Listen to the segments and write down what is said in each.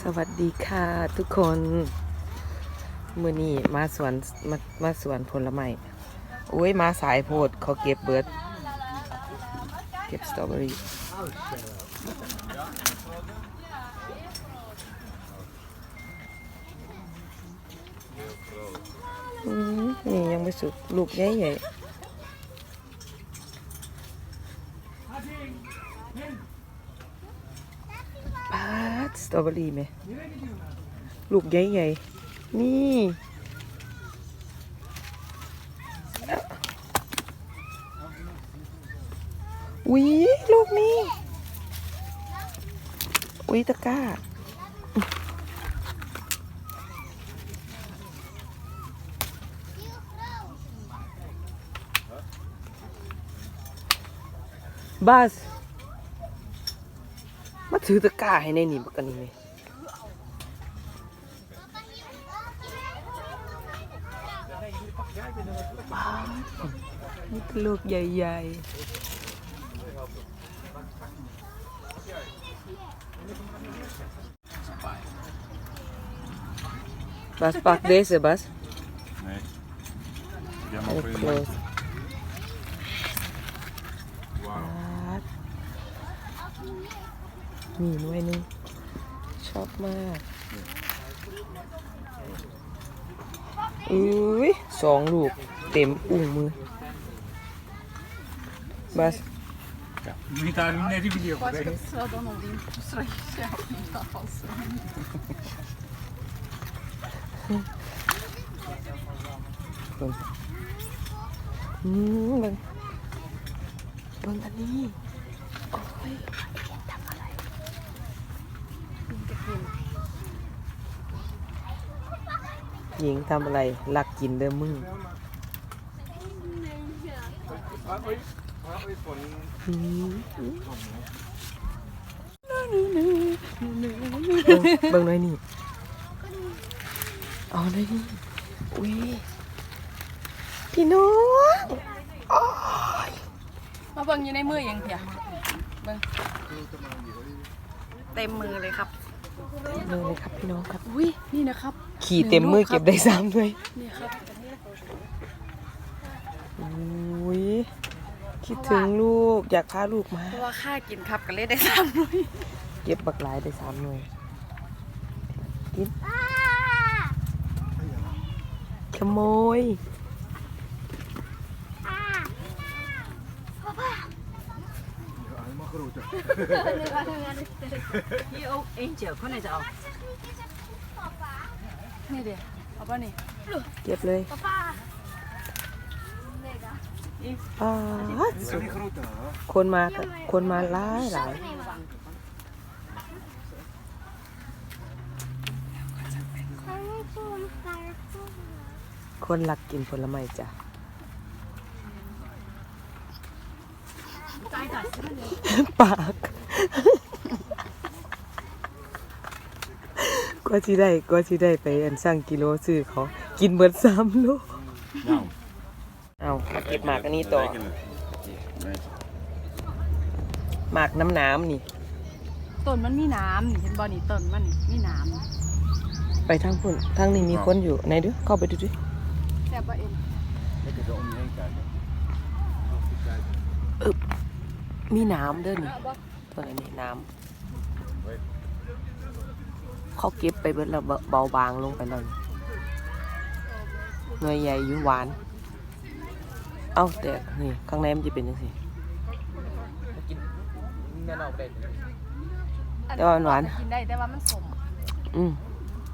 สวัสดีค่ะทุกคนมือนี้มาสวนมามาสวนผลไม้โอ้ยมาสายโพดเขาเก็บเบิร์ดเก็บสตรอเบอรี่นี่ยังไม่สุกลูกใหญ่ๆปาด สตรอเบอรี่ไหมลูกใหญ่ๆ นี่อุ้ยลูกนี้ อุ้ยตะก้าบาสมา ถือตะกร้าให้ในนี่บักกันนี่ไหมนี่ลูกใหญ่ๆบาสปักเดสบาส Nee. Jij ให้ mag weer close Wauw. บาสมีหน่วยหนึงชอบมาก อุ้ยสองลูก เต็มอุ้งมือบาส Moet je daar net die video voor kijken? Sıradan olayım. Bu sırayı şey yapmayayım daha fazla. คนอืมเบิ่งเบิ่งอันนี้ โอ้ยทำอะไร หญิงทำอะไรลักกินเด้อมึงอืมเบิ่งหน่อยนี่เอาหน่อยนี่อุ้ยพี่น้องโอ้ยมาเบิ่งอยู่ในมือยังเพียเบิ่งเต็มมือเลยครับเบิ่งเลยครับพี่น้องครับ อุ้ยนี่นะครับ ขี่เต็มมือเก็บได้ซ้ำเลยนี่ครับอุ้ยคิดถึงลูกอยากพาลูกมา เพราะว่าค่ากินครับก็เลยได้ซ้ำเลยเก็บบักหลายได้ซ้ำเลยกินขโมยพี่โอ๊กเองเจียวเขาไห นจะเอานี่เดี๋ยวเอาป่ะนี่เก็บเลยป้าดสุดคนมาคนมาหลายหลายคนหลักกินผลไม้จ้ะปาก กว่าที่ได้กว่าที่ได้ไปอันสร้างกิโลซื้อเขากินเบิดสามโล Nou, เอามาเก็บหมากอันนี้ต่อ rekenen. Nee. หมากน้ำน้ำนี่ ต้นมันมีน้ำนี่เห็นบ่นี่ต้นมันนี่มีน้ไปทางพุ่นทางนี้มีคนอยู่ไหนดูเข้าไปดูดิำแซ่บบ่เอ็น Lekker zo om je heen kijken. มีน้ำเด้อนี่ตัวไหนนี่น้ำ เขาเก็บไปเบิดแล้วเบาเบาบางลงไปเลยหน่วยใหญ่อยู่หวาน เอ้าแต่นี่ข้างในมันจะเป็นยังไงแต่ว่ามันหวาน กินได้แต่ว่ามันสมอืม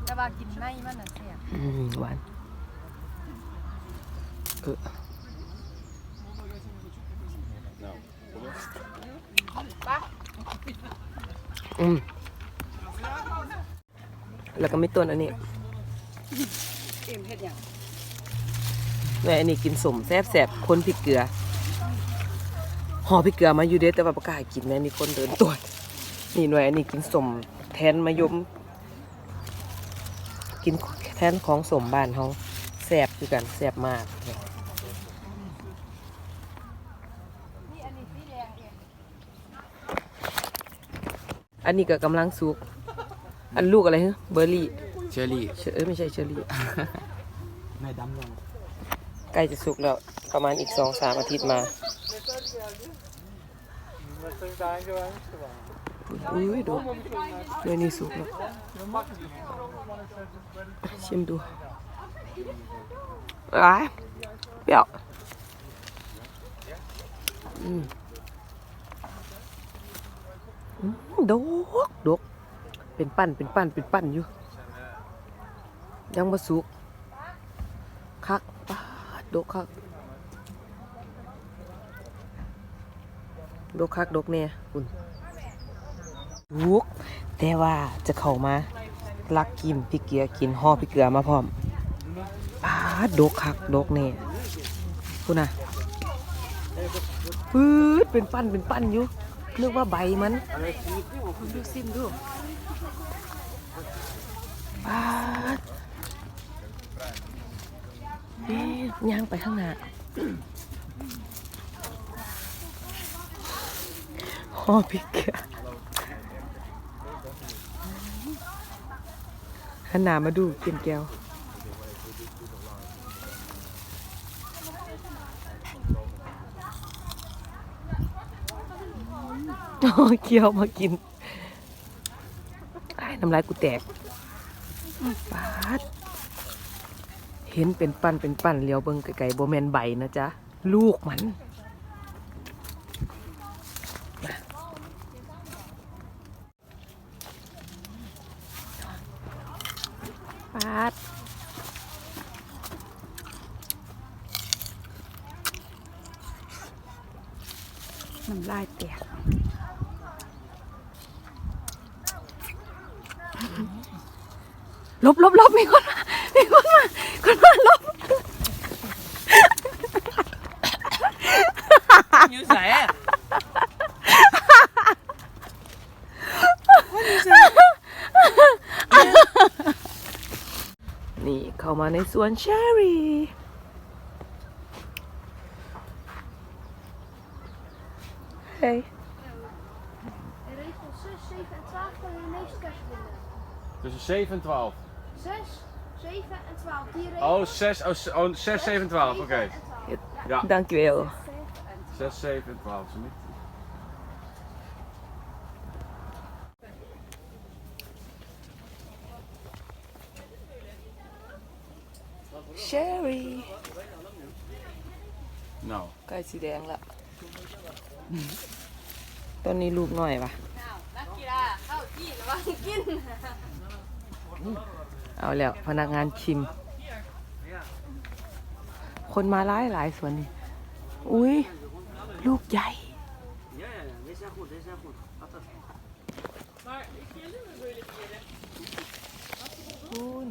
แต่ว่ากินในมันน่ะแซ่บอืมหวานเออปะอืม แล้วก็มีต้นอันนี้เอ็มเฮ็ดหยังแม่อันนี้กินสมแซ่บแสบคนพริกเกลือห่อพริกเกลือมาอยู่เด้แต่ว่าประกาศกินแม่นี่คนเดินตรวจนี่หน่วยอันนี้กินสมแทนมะยม กินแทนของสมบ้านเขาแสบคือกันแสบมากอันนี้สีแดงเองอันนี้ก็กำลังสุก อันลูกอะไรฮะเบอร์รี่เชอรี่เชอเอ้ยไม่ใช่เชอร์รี่แม่ดำลงใกล้จะสุกแล้ว ประมาณอีกสองสามอาทิตย์มาอุ้ยดูเลยนี่สุกแล้วชิมดูอ้ายเปรี้ยวอืมอืมดกดก เป็นปั้นเป็นปั้นเป็นปั้นอยู่ ยังมาสุก คักปาดดกคักดกคักดกเนี่ยคุณวุกแต่ว่าจะเข้ามาลักกิมพี่เกียกินห่อพี่เกลือมาพร้อมปาดดกคักดกเนี่ยคุณนะปื๊ดเป็นปั้นเป็นปั้นอยู่นึกว่าใบมันดูซิมดู ปาดเอ๊ะย่างไปข้างหน้าหอพริกเกลือหันหน้ามาดูเป็นแก้วโอ้เคี้ยวมากิน น้ำลายกูแตกปาดเห็นเป็นปั้นเป็นปั้นเลี้ยวเบิ่งไกลๆโบแมนใบนะจ๊ะ ลูกมันปาดน้ำลายแตก ลบลบลบมีคนมามีคนมาคนมาลบอยู่ใส่นี่เข้ามาในสวนเชอรี่เฮ้ย Regel 6, 7 en 12 kan je de meeste kerst vinden. Tussen 7 en 12. 6, 7 en 12. Die regel. Oh, 6, oh, s- oh, 6 7 en 12, oké. En 12. Ja, dankjewel 6, 7 en 12. Zo niet. เชอรี่ Nou, ใกล้สีแดงละต้นนี้ลูกหน่อยปะ นักกีฬาเข้าที่ระวังกิน เอาแล้วพนักงานชิม คนมาหลายหลายสวนนี่อุ้ยลูกใหญ่คุณ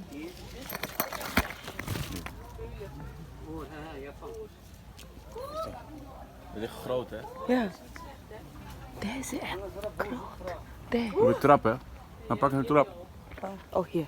dat is groot hè? Ja. Deze echt groot. Deze. Je moet trappen. Dan pak een trap. Oh, hier.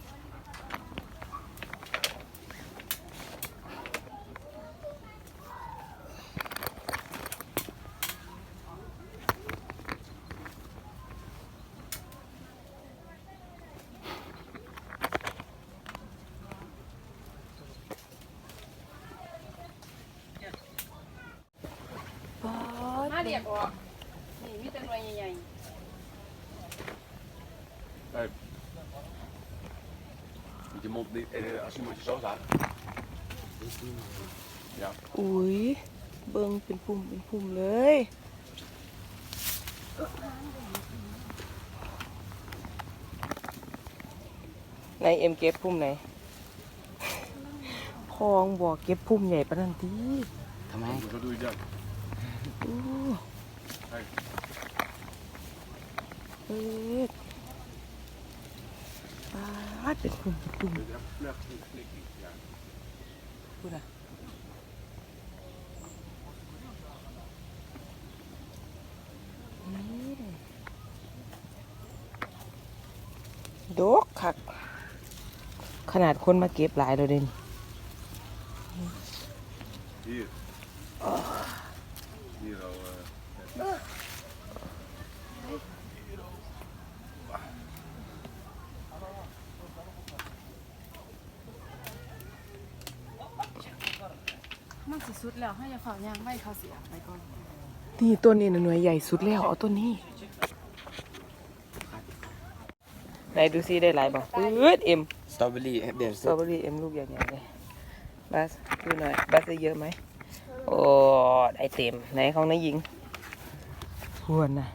Met je mond niet, eh, als je moet je zo staan. Ja. อุ้ยเบิ่งเป็นปุ่มเป็นปุ่มเลย ในเอ็มเก็บพุ่มไหนพองบ่อเก็บพุ่มใหญ่ปะนันที Zo doe je dat. อู้ Kijk. เอ๊ะปาด ดเป็นกลุ่มเป็นกลุ่มพูดะกคัก ขนาดคนมาเก็บหลายเลยเด่น มันสิสุดแล้วให้อย่าเฝ้าย่างไว้เขาเสียไปก่อนนี่ต้นนี้นะหน่วยใหญ่สุดแล้วเอาต้นนี้ไหนดูซิได้หลายบอกปื๊ดเอ็มสตรอเบอรี่เดี๋ยวสตรอเบอรี่เอ็มลูกใหญ่ๆเลยบัสดูหน่อยบัสได้เยอะไหมโอ้ได้เต็มไหนของนายหญิงพวนนะ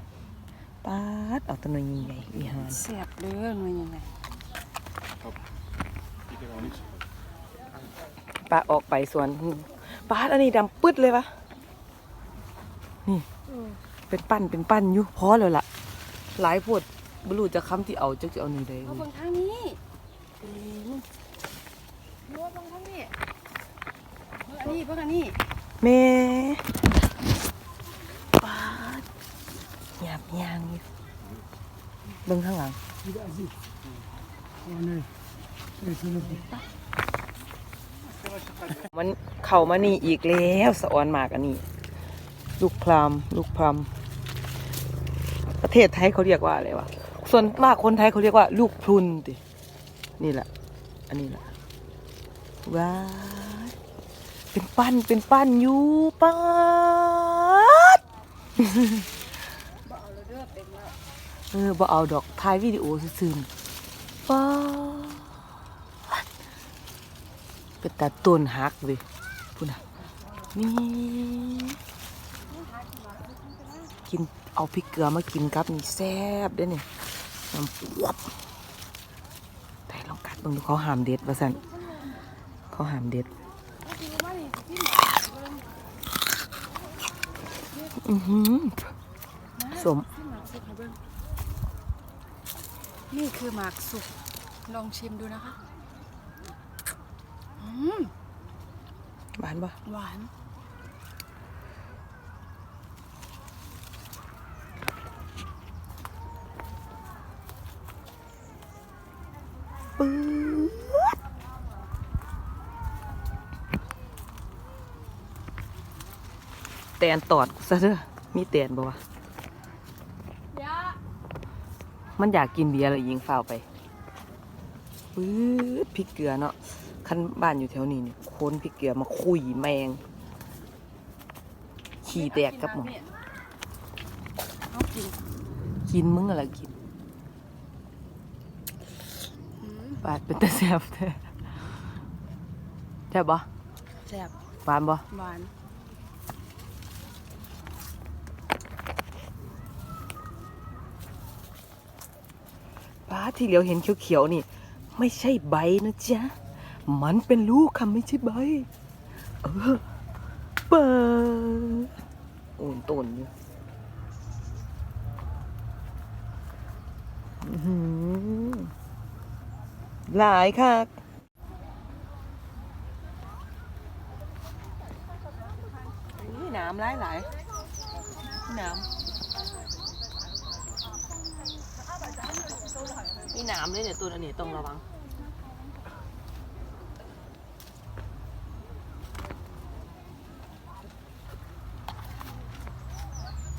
ปาดเอาต้นนี้ใหญ่ๆอีหานเสียบเด้อหน่วยยังไง Ik heb nog niks. ปลาออกไปสวน ปาดอันนี้ดำปึ๊ดเลยวะนี่เป็นปั้นเป็นปั้นอยู่พอแล้วล่ะ หลายโพดบรูจะค้ำที่เอาจักจะเอาหนึ่งเลยเอาเบิ่งทางนี้รู้ว่าเบิ่งทางนี้เบิ่งอันนี้เบิ่งอันนี้แม่ปาดหยาบยางอยู่เบิ่งข้างหลัง มันเข้ามานี่อีกแล้วสะออนมากอันนี้ ลูกพรามลูกพรามประเทศไทยเขาเรียกว่าอะไรวะส่วนมากคนไทยเขาเรียกว่า ลูกพรุนตินี่แหละ อันนี้แหละว้ายเป็นปั้นเป็นปั้นอยู่ปัดเออบ่เอาดอกถ่ายวิดีโอซื่อๆป้าด เป็นตาต้นหักเลยพูดนะนี่กินเอาพริกเกลือมากินกับนี่แซ่บด้อนี่น้ำปวบแต่ลองกัดบิ่งดูเขาหามเด็ดว่าสันเขาหามเด็ดอือหือสมนี่คือหมากสุกลองชิมดูนะคะ หวานปะหวาน ปื๊ดแตนตอดกูซะเด้อมีแตนบ่วะ Ja. มันอยากกินเบียร์เลยยิงฝ้าวไปปื๊ดพริกเกลือเนาะ คันบ้านอยู่แถวนี้เนี่ยค้นพริกเกลือมาคุยแมง ขี่แตกกับหมอเอากินกินมึงอะไรกินอืมบาดเป็นตาแซ่บแท้แซ่บบ่แซ่บหวานบ่หวานป้าที่เหลียวเห็นเขียวๆนี่ ไม่ใช่ใบนะจ๊ะ มันเป็นลูกค่ะไม่ใช่ใบ เออ เปิดโอนต้นอยู่อื้อหือหลายค่ะ นี่น้ำหลายหลายน้ำมีหนามเลยเนี่ยตัวอันนี้ต้องระวัง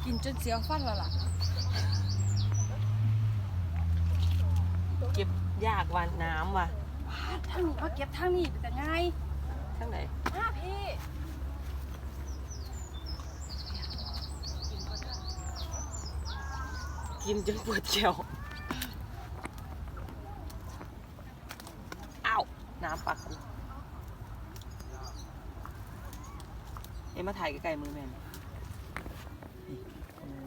กินจนเสียวฟันแล้วล่ะ เก็บยากว่ะน้ำว่ะทางนี้มาเก็บทางนี้เป็นแต่ง่ายทั้งไหนมาพี่กินจนปวดเขียวอ้าวน้ำปักกูเอ็มมาถ่ายใกล้ๆมือแม่หน่อยนี่นี่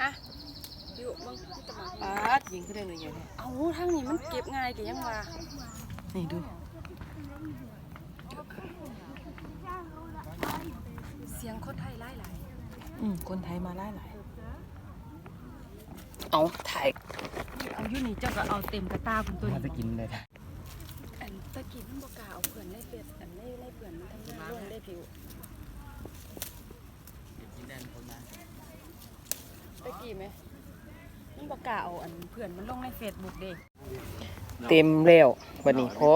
อะอยู่มึงที่ตะมา ปัด ยิงขึ้นได้หน่อยเดียวเนี่ยเอาทางนี้มันเก็บง่ายกี่ยังว่านี่ดู เสียงคนไทยหลายหลายอืมคนไทยมาหลายหลายเอาถ่ายเอาอยู่นี่เจ้าก็เอาเต็มกระตาคุณตัวมาจะนี้กินเลยอันตะกี้มันบกล้าเอาเพื่อนได้เปรียบกันได้ได้เพื่อนมันทั้งร่วงได้ผิวตะกี้ไหมมัน บอกกล้าเอาอันเพื่อนมันลงในเฟซบุ๊กเด้เต็มแล้วบัดนี้พอ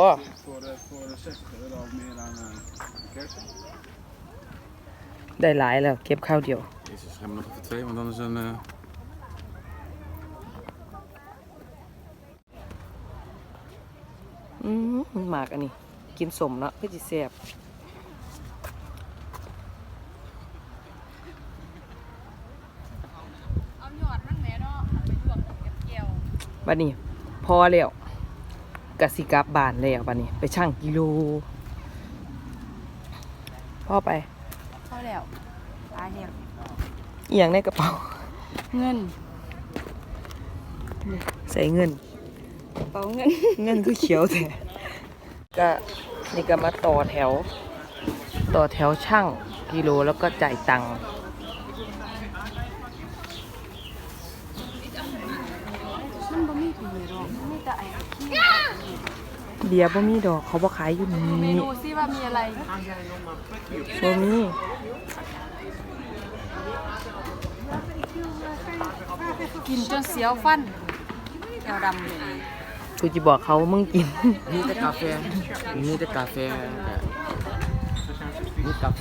Voor, de, voor de 60 euro of meer aan uh, kersen. ได้หลายแล้ว เก็บข้าวเดียว Jezus, gaan we nog even twee, want dan is een... Uh... อืมมันหมากอันนี้ กินสมเนาะเพื่อจิแซ่บ เอาหยอดมันแหม่เนาะไปลวกกับแก้ว บัดนี้ พอแล้วกสิกลับบ้านแล้วบัดนี้ ไปชั่งกิโลพ่อไปพอแล้วตายแล้วเอียงในกระเป๋า เงินใส่เงินกระเป๋าเงิน เงินคือเขียวแต่ก็นี่ก็มาต่อแถว ต่อแถวช่างกิโลแล้วก็จ่ายตังค์ มันบ่มีผีหรอกมันมีแต่ไอ้ขี้ เบียร์บ่มีดอกเขาบ่ขายอยู่เมนี่นูซิว่ามีอะไรบ่มีกินจนเสียวฟันแก้วดำเลยกูจะบอกเขามึงกินมีแต่กาแฟมีแต่กาแฟมีกาแฟ